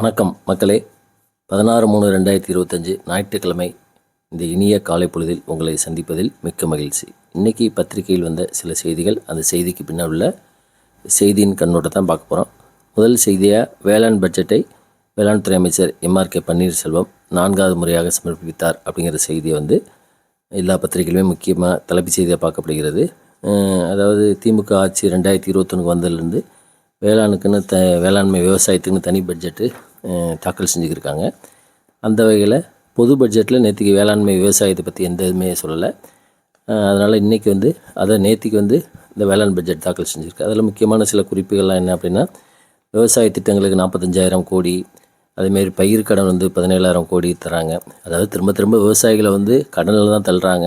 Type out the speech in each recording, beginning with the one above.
வணக்கம் மக்களே. பதினாறு மூணு ரெண்டாயிரத்தி இருபத்தஞ்சு ஞாயிற்றுக்கிழமை இந்த இனிய காலை பொழுதில் உங்களை சந்திப்பதில் மிக்க மகிழ்ச்சி. இன்றைக்கி பத்திரிகையில் வந்த சில செய்திகள் அந்த செய்திக்கு பின்னால் உள்ள செய்தியின் கண்ணோட்ட தான் பார்க்க போகிறோம் முதல் செய்தியாக வேளாண் பட்ஜெட்டை வேளாண் துறை அமைச்சர் எம்ஆர் கே பன்னீர்செல்வம் நான்காவது முறையாக சமர்ப்பித்தார் அப்படிங்கிற செய்தியை வந்து எல்லா பத்திரிகையிலுமே முக்கியமாக தலைப்பு செய்தியாக பார்க்கப்படுகிறது. அதாவது திமுக ஆட்சி ரெண்டாயிரத்தி இருபத்தொன்று வந்ததுலேருந்து வேளாணுக்குன்னு த வேளாண்மை விவசாயத்துக்குன்னு தனி பட்ஜெட்டு தாக்கல் செஞ்சுக்கிருக்காங்க. அந்த வகையில் பொது பட்ஜெட்டில் நேற்றுக்கு வேளாண்மை விவசாயத்தை பற்றி எந்த இதுவுமே சொல்லலை. அதனால் இன்றைக்கி வந்து அதை நேற்றுக்கு வந்து இந்த வேளாண் பட்ஜெட் தாக்கல் செஞ்சுருக்கு. அதில் முக்கியமான சில குறிப்புகள்லாம் என்ன அப்படின்னா விவசாய திட்டங்களுக்கு நாற்பத்தஞ்சாயிரம் கோடி அதேமாரி பயிர் கடன் வந்து பதினேழாயிரம் கோடி தராங்க. அதாவது திரும்ப திரும்ப விவசாயிகளை வந்து கடனில் தான் தள்ளுறாங்க.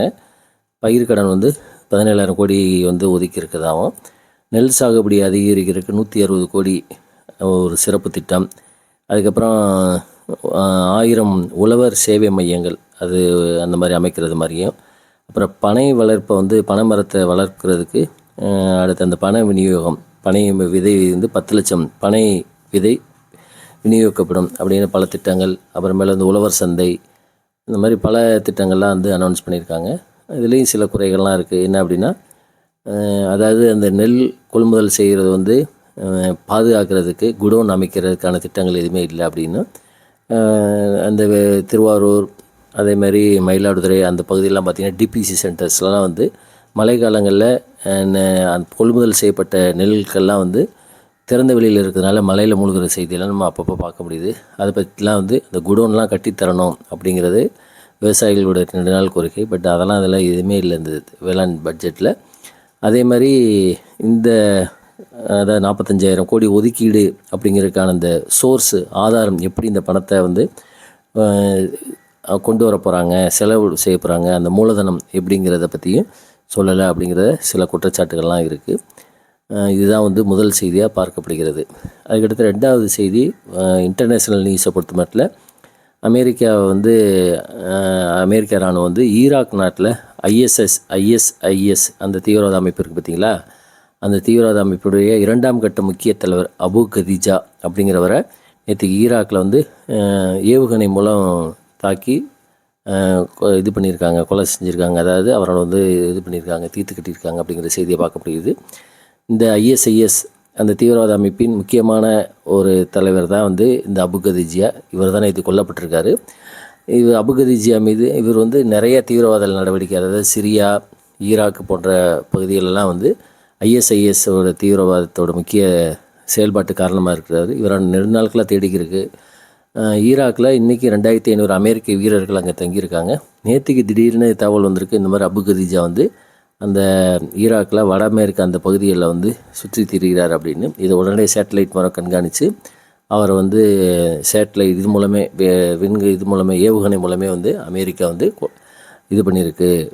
பயிர் கடன் வந்து பதினேழாயிரம் கோடி வந்து ஒதுக்கி இருக்கதாகவும் நெல் சாகுபடி அதிகரிக்கிறதுக்கு நூற்றி அறுபது கோடி ஒரு சிறப்பு திட்டம். அதுக்கப்புறம் ஆயிரம் உழவர் சேவை மையங்கள் அது அந்த மாதிரி அமைக்கிறது மாதிரியும். அப்புறம் பனை வளர்ப்பை வந்து பனை மரத்தை வளர்க்குறதுக்கு அடுத்து அந்த பனை விநியோகம் பனை விதை வந்து பத்து லட்சம் பனை விதை விநியோகிக்கப்படும் அப்படின்னு பல திட்டங்கள் அப்புறமேல வந்து உழவர் சந்தை இந்த மாதிரி பல திட்டங்கள்லாம் வந்து அனௌன்ஸ் பண்ணியிருக்காங்க. இதுலேயும் சில குறைகள்லாம் இருக்குது என்ன அப்படின்னா அதாவது அந்த நெல் கொள்முதல் செய்கிறது வந்து பாதுகாக்கிறதுக்கு குடோன் அமைக்கிறதுக்கான திட்டங்கள் எதுவுமே இல்லை அப்படின்னு. அந்த திருவாரூர் அதே மாதிரி மயிலாடுதுறை அந்த பகுதியெல்லாம் பார்த்திங்கன்னா டிபிசி சென்டர்ஸ்லாம் வந்து மழை காலங்களில் கொள்முதல் செய்யப்பட்ட நெல்கள்லாம் வந்து திறந்த வெளியில் இருக்கிறதுனால மலையில் மூழ்கிற செய்தியெல்லாம் நம்ம அப்பப்போ பார்க்க முடியுது. அதை பற்றிலாம் வந்து இந்த குடோன்லாம் கட்டித்தரணும் அப்படிங்கிறது விவசாயிகளோட ரெண்டு நாள் கோரிக்கை. பட் அதெல்லாம் அதெல்லாம் எதுவுமே இல்லை இந்த வேளாண் பட்ஜெட்டில் அதே மாதிரி இந்த அதாவது நாற்பத்தஞ்சாயிரம் கோடி ஒதுக்கீடு அப்படிங்கிறதுக்கான அந்த சோர்ஸு ஆதாரம் எப்படி இந்த பணத்தை வந்து கொண்டு வர போகிறாங்க செலவு செய்ய போகிறாங்க அந்த மூலதனம் எப்படிங்கிறத பற்றியும் சொல்லலை அப்படிங்கிற சில குற்றச்சாட்டுகள்லாம் இருக்குது இதுதான் வந்து முதல் செய்தியாக பார்க்கப்படுகிறது. அதுக்கடுத்து ரெண்டாவது செய்தி இன்டர்நேஷ்னல் நியூஸை பொறுத்த மட்டில் அமெரிக்கா வந்து அமெரிக்க இராணுவம் வந்து ஈராக் நாட்டில் ஐஎஸ்எஸ் ஐஎஸ்ஐஎஸ் அந்த தீவிரவாத அமைப்பு இருக்குது பார்த்தீங்களா அந்த தீவிரவாத அமைப்புடைய இரண்டாம் கட்ட முக்கிய தலைவர் அபு கதீஜா அப்படிங்கிறவரை நேற்று ஈராக்கில் வந்து ஏவுகணை மூலம் தாக்கி கொ- இது பண்ணியிருக்காங்க கொலை செஞ்சுருக்காங்க. அதாவது அவரோட வந்து இது பண்ணியிருக்காங்க தீர்த்து கட்டியிருக்காங்க அப்படிங்கிற செய்தியை பார்க்கப்படுகிறது. இந்த ஐஎஸ்ஐஎஸ் அந்த தீவிரவாத அமைப்பின் முக்கியமான ஒரு தலைவர் தான் வந்து இந்த அபுகதிஜியா இவர் தானே இது கொல்லப்பட்டிருக்காரு. இது அபுகதிஜியா மீது இவர் வந்து நிறைய தீவிரவாத நடவடிக்கை அதாவது சிரியா ஈராக் போன்ற பகுதிகளெல்லாம் வந்து ஐஎஸ்ஐஎஸோட தீவிரவாதத்தோட முக்கிய செயல்பாட்டு காரணமாக இருக்கிறார். இவரான நெடுநாட்களாக தேடிக்கிருக்கு ஈராக்கில் இன்றைக்கி ரெண்டாயிரத்தி ஐநூறு அமெரிக்க வீரர்கள் அங்கே தங்கியிருக்காங்க. நேற்றுக்கு திடீர்னு தகவல் வந்திருக்கு. இந்த மாதிரி அபு கதீஜா வந்து அந்த ஈராக்கில் வட அமெரிக்கா அந்த பகுதிகளில் வந்து சுற்றி திரிகிறார் அப்படின்னு. இதை உடனே சேட்டலைட் மூலம் கண்காணித்து அவரை வந்து சேட்டலைட் இது மூலமே வே- விண்கு இது மூலமே ஏவுகணை மூலமே வந்து அமெரிக்கா வந்து இது பண்ணியிருக்கு.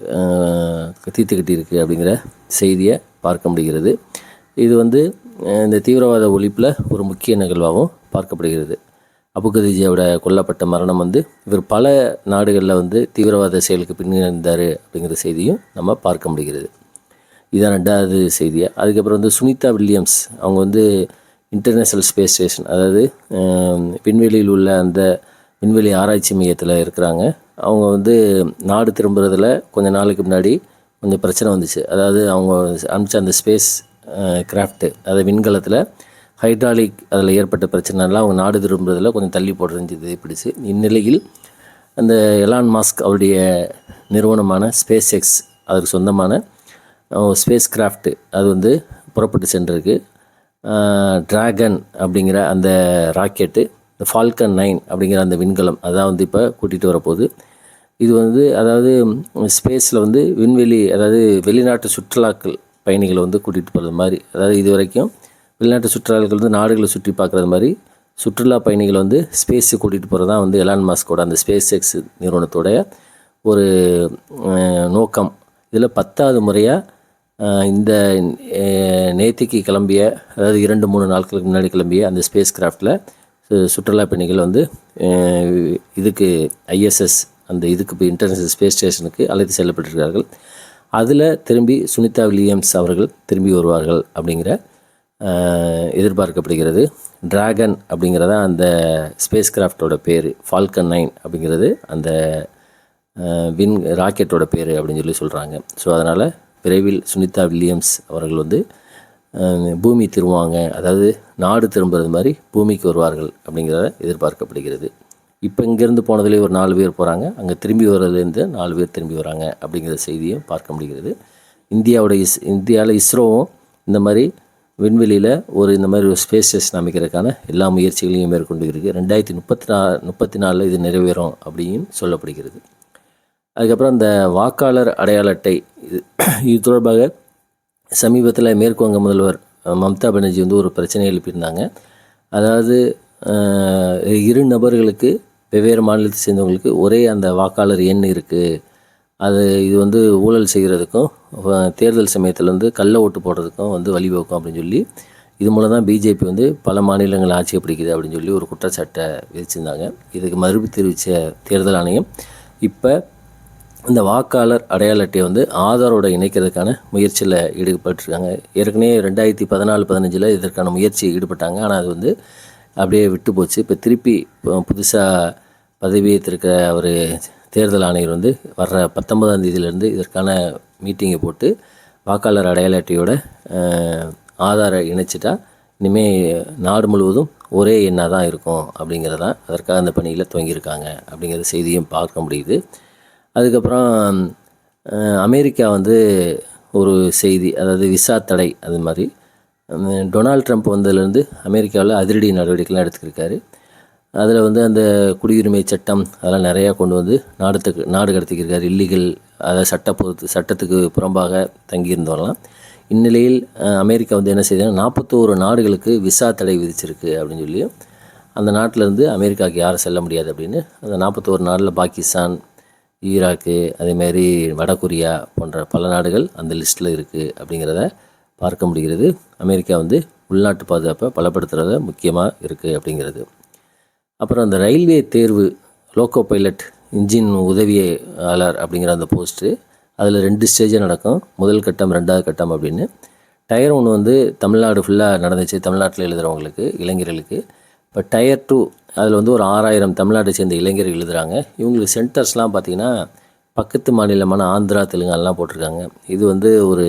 தீர்த்து கட்டியிருக்கு அப்படிங்கிற செய்தியை பார்க்க முடிகிறது. இது வந்து இந்த தீவிரவாத ஒழிப்பில் ஒரு முக்கிய நிகழ்வாகவும் பார்க்கப்படுகிறது. அபுகதிஜியோட கொல்லப்பட்ட மரணம் வந்து இவர் பல நாடுகளில் வந்து தீவிரவாத செயலுக்கு பின்னிருந்தார் அப்படிங்கிற செய்தியும் நம்ம பார்க்க முடிகிறது. இதான் ரெண்டாவது செய்தியாக அதுக்கப்புறம் வந்து சுனிதா வில்லியம்ஸ் அவங்க வந்து இன்டர்நேஷ்னல் ஸ்பேஸ் ஸ்டேஷன் அதாவது விண்வெளியில் உள்ள அந்த விண்வெளி ஆராய்ச்சி மையத்தில் இருக்கிறாங்க. அவங்க வந்து நாடு திரும்புறதில் கொஞ்ச நாளுக்கு முன்னாடி கொஞ்சம் பிரச்சனை வந்துச்சு. அதாவது அவங்க அனுப்பிச்ச அந்த ஸ்பேஸ் கிராஃப்ட்டு அதாவது விண்கலத்தில் ஹைட்ராலிக் அதில் ஏற்பட்ட பிரச்சனைலாம் அவங்க நாடு திரும்புறதில் கொஞ்சம் தள்ளி போடுறது இது பிடிச்சு இந்நிலையில் அந்த எலான் மாஸ்க் அவருடைய நிறுவனமான ஸ்பேஸ் எக்ஸ் அதற்கு சொந்தமான ஸ்பேஸ் கிராஃப்ட்டு அது வந்து புறப்பட்டு சென்றிருக்கு. ட்ராகன் அப்படிங்கிற அந்த ராக்கெட்டு இந்த ஃபால்கன் நைன் அப்படிங்கிற அந்த விண்கலம் அதான் வந்து இப்போ கூட்டிகிட்டு வரப்போகுது. இது வந்து அதாவது ஸ்பேஸில் வந்து விண்வெளி அதாவது வெளிநாட்டு சுற்றுலாக்கள் பயணிகளை வந்து கூட்டிகிட்டு போகிறது மாதிரி அதாவது இது வரைக்கும் வெளிநாட்டு சுற்றுலாக்கள் வந்து நாடுகளை சுற்றி பார்க்குறது மாதிரி சுற்றுலா பயணிகளை வந்து ஸ்பேஸுக்கு கூட்டிகிட்டு போகிறது தான் வந்து எலான் மாஸ்கோட அந்த ஸ்பேஸ் எக்ஸ் நிறுவனத்தோடைய ஒரு நோக்கம். இதில் பத்தாவது முறையாக இந்த நேத்திக்கு கிளம்பிய அதாவது இரண்டு மூணு நாட்களுக்கு முன்னாடி கிளம்பிய அந்த ஸ்பேஸ் கிராஃப்டில் சுற்றுலா பயணிகள் வந்து இதுக்கு ஐஎஸ்எஸ் அந்த இதுக்கு இப்போ இன்டர்நேஷனல் ஸ்பேஸ் ஸ்டேஷனுக்கு அழைத்து செல்லப்பட்டிருக்கிறார்கள். அதில் திரும்பி சுனிதா வில்லியம்ஸ் அவர்கள் திரும்பி வருவார்கள் அப்படிங்கிற எதிர்பார்க்கப்படுகிறது. டிராகன் அப்படிங்கிறத அந்த ஸ்பேஸ் கிராஃப்டோட பேர் ஃபால்கன் நைன் அப்படிங்கிறது அந்த வின் ராக்கெட்டோட பேர் அப்படின்னு சொல்லி சொல்கிறாங்க ஸோ அதனால் விரைவில் சுனிதா வில்லியம்ஸ் அவர்கள் வந்து பூமி திரும்புவாங்க. அதாவது நாடு திரும்புறது மாதிரி பூமிக்கு வருவார்கள் அப்படிங்கிறத எதிர்பார்க்கப்படுகிறது. இப்போ இங்கேருந்து போனதுலேயே ஒரு நாலு பேர் போகிறாங்க அங்கே திரும்பி வர்றதுலேருந்து நாலு பேர் திரும்பி வராங்க அப்படிங்கிற செய்தியும் பார்க்க முடிகிறது. இந்தியாவோட இஸ் இந்தியாவில் இஸ்ரோவும் இந்த மாதிரி விண்வெளியில் ஒரு இந்த மாதிரி ஒரு ஸ்பேஸ் ஸ்டேஷன் அமைக்கிறதுக்கான எல்லா முயற்சிகளையும் மேற்கொண்டு இருக்குது ரெண்டாயிரத்தி முப்பத்தி நா முப்பத்தி நாலில் இது நிறைவேறும் அப்படின்னு சொல்லப்படுகிறது. அதுக்கப்புறம் அந்த வாக்காளர் அடையாள அட்டை இது இது தொடர்பாக சமீபத்தில் மேற்கு வங்க முதல்வர் மம்தா பானர்ஜி வந்து ஒரு பிரச்சனை எழுப்பியிருந்தாங்க. அதாவது இரு நபர்களுக்கு வெவ்வேறு மாநிலத்தை சேர்ந்தவங்களுக்கு ஒரே அந்த வாக்காளர் எண் இருக்குது அது இது வந்து ஊழல் செய்கிறதுக்கும் தேர்தல் சமயத்தில் வந்து கள்ள ஓட்டு போடுறதுக்கும் வந்து வழிவகுக்கும் அப்படின்னு சொல்லி இது மூலம் தான் பிஜேபி வந்து பல மாநிலங்கள் ஆட்சியை பிடிக்குது அப்படின்னு சொல்லி ஒரு குற்றச்சாட்டை விதிச்சிருந்தாங்க. இதுக்கு மறுப்பு தெரிவித்த தேர்தல் ஆணையம் இப்போ இந்த வாக்காளர் அடையாள அட்டையை வந்து ஆதாரோட இணைக்கிறதுக்கான முயற்சியில் ஈடுபட்டிருக்காங்க. ஏற்கனவே ரெண்டாயிரத்தி பதினாலு பதினஞ்சில் இதற்கான முயற்சி ஈடுபட்டாங்க. ஆனால் அது வந்து அப்படியே விட்டு போச்சு. இப்போ திருப்பி புதுசாக பதவியேற்றிருக்கிற ஒரு தேர்தல் ஆணையர் வந்து வர்ற பத்தொன்பதாம் தேதியிலேருந்து இதற்கான மீட்டிங்கை போட்டு வாக்காளர் அடையாள அட்டையோட ஆதாரை இணைச்சிட்டா இனிமேல் நாடு முழுவதும் ஒரே எண்ணாக தான் இருக்கும் அப்படிங்கிறதான் அதற்காக அந்த பணியில் துவங்கியிருக்காங்க அப்படிங்கிற செய்தியும் பார்க்க முடியுது. அதுக்கப்புறம் அமெரிக்கா வந்து ஒரு செய்தி அதாவது விசா தடை அது மாதிரி டொனால்ட் ட்ரம்ப் வந்ததுலேருந்து அமெரிக்காவில் அதிரடி நடவடிக்கைலாம் எடுத்துக்கிருக்காரு. அதில் வந்து அந்த குடியுரிமை சட்டம் அதெல்லாம் நிறையா கொண்டு வந்து நாடுத்துக்கு நாடு கடத்திக்கிருக்காரு. இல்லீகல் அதை சட்ட பொறுத்து சட்டத்துக்கு புறம்பாக தங்கியிருந்தவரெல்லாம் இந்நிலையில் அமெரிக்கா வந்து என்ன செய்யுதுன்னா நாற்பத்தோரு நாடுகளுக்கு விசா தடை விதிச்சிருக்கு அப்படின்னு சொல்லி அந்த நாட்டிலேருந்து அமெரிக்காவுக்கு யாரும் செல்ல முடியாது அப்படின்னு அந்த நாற்பத்தோரு நாட்டில் பாகிஸ்தான் ஈராக்கு அதேமாரி வடகொரியா போன்ற பல நாடுகள் அந்த லிஸ்ட்டில் இருக்குது அப்படிங்கிறத பார்க்க முடிகிறது. அமெரிக்கா வந்து உள்நாட்டு பாதுகாப்பை பலப்படுத்துகிறத முக்கியமாக இருக்குது அப்படிங்கிறது. அப்புறம் அந்த ரயில்வே தேர்வு லோக்கோ பைலட் இன்ஜின் உதவியாளர் அப்படிங்கிற அந்த போஸ்ட்டு அதில் ரெண்டு ஸ்டேஜாக நடக்கும். முதல் கட்டம் ரெண்டாவது கட்டம் அப்படின்னு. டயர் ஒன்று வந்து தமிழ்நாடு ஃபுல்லாக நடந்துச்சு தமிழ்நாட்டில் எழுதுகிறவங்களுக்கு இளைஞர்களுக்கு. இப்போ டயர் டூ அதில் வந்து ஒரு ஆறாயிரம் தமிழ்நாட்டை சேர்ந்த இளைஞர்கள் எழுதுகிறாங்க இவங்களுக்கு சென்டர்ஸ்லாம் பார்த்திங்கன்னா பக்கத்து மாநிலமான ஆந்திரா தெலுங்கானலாம் போட்டிருக்காங்க. இது வந்து ஒரு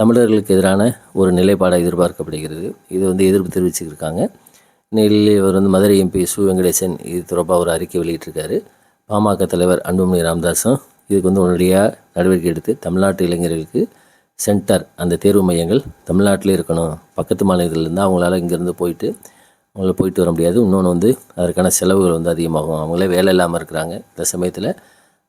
தமிழர்களுக்கு எதிரான ஒரு நிலைப்பாடாக எதிர்பார்க்கப்படுகிறது. இது வந்து எதிர்ப்பு தெரிவிச்சுருக்காங்க. நெல்லில் இவர் வந்து மதுரை எம்பி சு வெங்கடேசன் இது தொடர்பாக ஒரு அறிக்கை வெளியிட்டிருக்காரு. பாமக தலைவர் அன்புமணி ராமதாஸும் இதுக்கு வந்து உடனடியாக நடவடிக்கை எடுத்து தமிழ்நாட்டு இளைஞர்களுக்கு சென்டர் அந்த தேர்வு மையங்கள் தமிழ்நாட்டிலே இருக்கணும். பக்கத்து மாநிலத்திலேருந்து அவங்களால இங்கேருந்து போயிட்டு அவங்கள போயிட்டு வர முடியாது. இன்னொன்று வந்து அதற்கான செலவுகள் வந்து அதிகமாகும். அவங்களே வேலை இல்லாமல் இருக்கிறாங்க. இந்த சமயத்தில்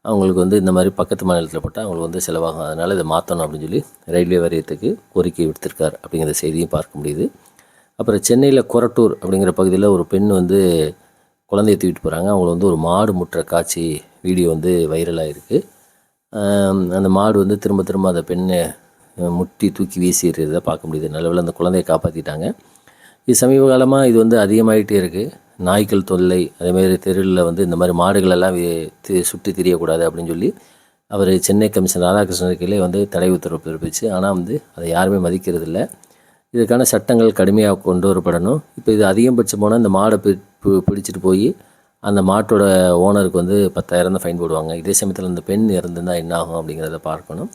அவங்களுக்கு வந்து இந்த மாதிரி பக்கத்து மாநிலத்தில் போட்டால் அவங்களுக்கு வந்து செலவாகும். அதனால் இதை மாற்றணும் அப்படின்னு சொல்லி ரயில்வே வாரியத்துக்கு கோரிக்கை விடுத்திருக்கார் அப்படிங்கிற செய்தியும் பார்க்க முடியுது. அப்புறம் சென்னையில் கொரட்டூர் அப்படிங்கிற பகுதியில் ஒரு பெண் வந்து குழந்தைய தூக்கிட்டு போகிறாங்க அவங்கள வந்து ஒரு மாடு முட்டுற காட்சி வீடியோ வந்து வைரலாக இருக்குது அந்த மாடு வந்து திரும்ப திரும்ப அந்த பெண்ணை முட்டி தூக்கி வீசி பார்க்க முடியுது. நல்லவேளை அந்த குழந்தைய காப்பாற்றிட்டாங்க இது சமீப காலமாக இது வந்து அதிகமாகிட்டே இருக்குது நாய்கள் தொல்லை அதேமாதிரி தெருவில் வந்து இந்த மாதிரி மாடுகளெல்லாம் சுற்றி திரியக்கூடாது அப்படின்னு சொல்லி அவர் சென்னை கமிஷனர் ராதாகிருஷ்ணன் கீழே வந்து தடை உத்தரவு பிறப்பிச்சு ஆனால் வந்து அதை யாருமே மதிக்கிறதில்ல. இதுக்கான சட்டங்கள் கடுமையாக கொண்டு வரப்படணும். இப்போ இது அதிகபட்சம் போனால் இந்த மாடை பி பிடிச்சிட்டு போய் அந்த மாட்டோட ஓனருக்கு வந்து பத்தாயிரம் தான் ஃபைன் போடுவாங்க. இதே சமயத்தில் அந்த பெண் இறந்துருந்தால் என்ன ஆகும் அப்படிங்கிறத பார்க்கணும்.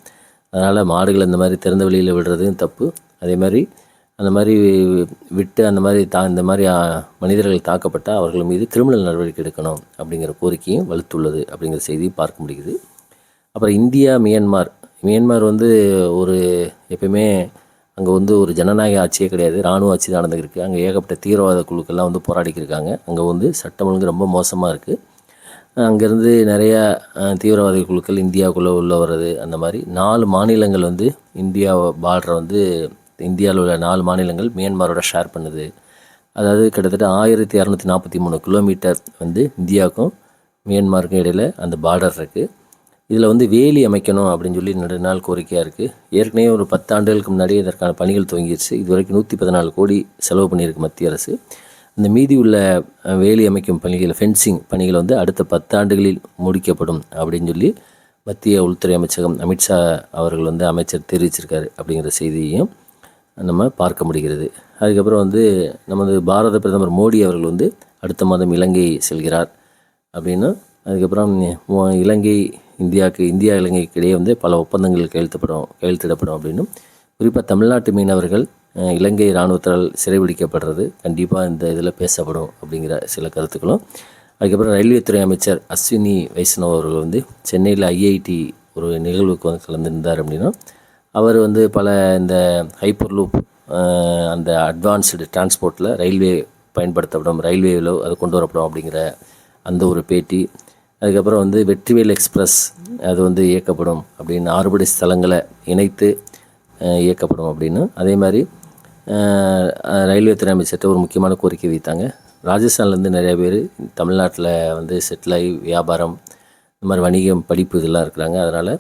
அதனால் மாடுகளை இந்த மாதிரி திறந்த வெளியில் விடுறதும் தப்பு. அதே மாதிரி அந்த மாதிரி விட்டு அந்த மாதிரி தா இந்த மாதிரி மனிதர்கள் தாக்கப்பட்டால் அவர்கள் மீது கிரிமினல் நடவடிக்கை எடுக்கணும் அப்படிங்கிற கோரிக்கையும் வலுத்துள்ளது அப்படிங்கிற செய்தியும் பார்க்க முடியுது. அப்புறம் இந்தியா மியான்மார். மியான்மார் வந்து ஒரு எப்பயுமே அங்கே வந்து ஒரு ஜனநாயக ஆட்சியே கிடையாது. இராணுவ ஆட்சி தான் நடந்துருக்கு அங்கே ஏகப்பட்ட தீவிரவாத குழுக்கள்லாம் வந்து போராடிக்கிருக்காங்க அங்கே வந்து சட்டம் ஒழுங்கு ரொம்ப மோசமாக இருக்குது அங்கேருந்து நிறையா தீவிரவாத குழுக்கள் இந்தியாவுக்குள்ளே உள்ளே வர்றது அந்த மாதிரி நாலு மாநிலங்கள் வந்து இந்தியா பார்டரை வந்து இந்தியாவில் உள்ள நாலு மாநிலங்கள் மியான்மரோட ஷேர் பண்ணுது. அதாவது கிட்டத்தட்ட ஆயிரத்தி இரநூத்தி நாற்பத்தி மூணு கிலோமீட்டர் வந்து இந்தியாவுக்கும் மியான்மாருக்கும் இடையில் அந்த பார்டர் இருக்குது இதில் வந்து வேலி அமைக்கணும் அப்படின்னு சொல்லி நடு நாள் கோரிக்கையாக இருக்குது ஏற்கனவே ஒரு பத்தாண்டுகளுக்கு முன்னாடியே முன்னாடி இதற்கான பணிகள் துவங்கிடுச்சு இது வரைக்கும் நூற்றி பதினாலு கோடி செலவு பண்ணியிருக்கு மத்திய அரசு. இந்த மீதி உள்ள வேலி அமைக்கும் பணிகள் ஃபென்சிங் பணிகள் வந்து அடுத்த பத்தாண்டுகளில் முடிக்கப்படும் அப்படின்னு சொல்லி மத்திய உள்துறை அமைச்சகம் அமித்ஷா அவர்கள் வந்து அமைச்சர் தெரிவிச்சிருக்காரு அப்படிங்கிற செய்தியையும் நம்ம பார்க்க முடிகிறது. அதுக்கப்புறம் வந்து நமது பாரத பிரதமர் மோடி அவர்கள் வந்து அடுத்த மாதம் இலங்கை செல்கிறார். அப்படின்னு அதுக்கப்புறம் இலங்கை இந்தியாவுக்கு இந்தியா இலங்கைக்கு இடையே வந்து பல ஒப்பந்தங்கள் கையெழுத்தப்படும் கையெழுத்திடப்படும் அப்படின்னும் குறிப்பாக தமிழ்நாட்டு மீனவர்கள் இலங்கை இராணுவத்தால் சிறைபிடிக்கப்படுறது கண்டிப்பாக இந்த இதில் பேசப்படும் அப்படிங்கிற சில கருத்துக்களும். அதுக்கப்புறம் ரயில்வே துறை அமைச்சர் அஸ்வினி வைஷ்ணவ் அவர்கள் வந்து சென்னையில் ஐஐடி ஒரு நிகழ்வுக்கு வந்து கலந்துருந்தார் அப்படின்னா அவர் வந்து பல இந்த ஹைப்பர் லூப் அந்த அட்வான்ஸ்டு டிரான்ஸ்போர்ட்டில் ரயில்வே பயன்படுத்தப்படும் ரயில்வேவில் அது கொண்டு வரப்படும் அப்படிங்கிற அந்த ஒரு பேட்டி. அதுக்கப்புறம் வந்து வெற்றிவேல் எக்ஸ்பிரஸ் அது வந்து இயக்கப்படும் அப்படின்னு ஆறுபடை ஸ்தலங்களை இணைத்து இயக்கப்படும் அப்படின்னு. அதே மாதிரி ரயில்வே துறை அமைச்சர்கிட்ட ஒரு முக்கியமான கோரிக்கை வைத்தாங்க ராஜஸ்தான்லேருந்து நிறைய பேர் தமிழ்நாட்டில் வந்து செட்டில் ஆகி வியாபாரம் இந்த மாதிரி வணிகம் படிப்பு இதெல்லாம் இருக்கிறாங்க. அதனால்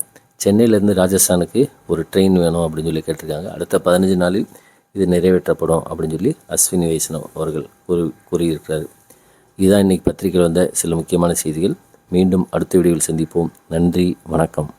சென்னையிலேருந்து ராஜஸ்தானுக்கு ஒரு ட்ரெயின் வேணும் அப்படின்னு சொல்லி கேட்டிருக்காங்க. அடுத்த பதினஞ்சு நாளில் இது நிறைவேற்றப்படும் அப்படின்னு சொல்லி அஸ்வினி வைஷ்ணவ் அவர்கள் கூறி கூறியிருக்கிறார். இதுதான் இன்றைக்கி பத்திரிகையில் வந்த சில முக்கியமான செய்திகள். மீண்டும் அடுத்த வீடியோவில் சந்திப்போம். நன்றி வணக்கம்.